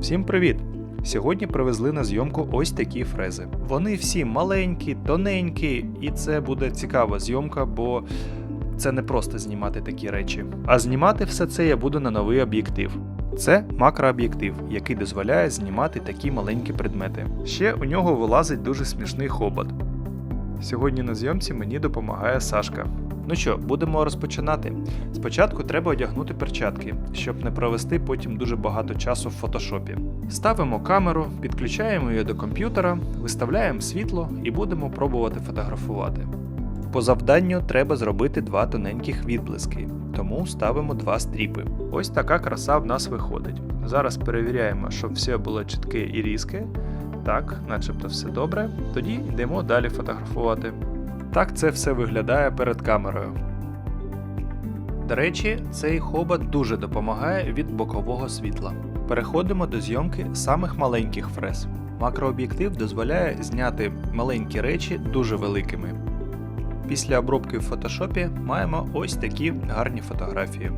Всім привіт! Сьогодні привезли на зйомку ось такі фрези. Вони всі маленькі, тоненькі, і це буде цікава зйомка, бо це не просто знімати такі речі. А знімати все це я буду на новий об'єктив. Це макрооб'єктив, який дозволяє знімати такі маленькі предмети. Ще у нього вилазить дуже смішний хобот. Сьогодні на зйомці мені допомагає Сашка. Ну що, будемо розпочинати. Спочатку треба одягнути перчатки, щоб не провести потім дуже багато часу в фотошопі. Ставимо камеру, підключаємо її до комп'ютера, виставляємо світло і будемо пробувати фотографувати. По завданню треба зробити два тоненьких відблиски, тому ставимо два стріпи. Ось така краса в нас виходить. Зараз перевіряємо, щоб все було чітке і різке. Так, начебто все добре. Тоді йдемо далі фотографувати. Так це все виглядає перед камерою. До речі, цей хобот дуже допомагає від бокового світла. Переходимо до зйомки самих маленьких фрез. Макрооб'єктив дозволяє зняти маленькі речі дуже великими. Після обробки в фотошопі маємо ось такі гарні фотографії.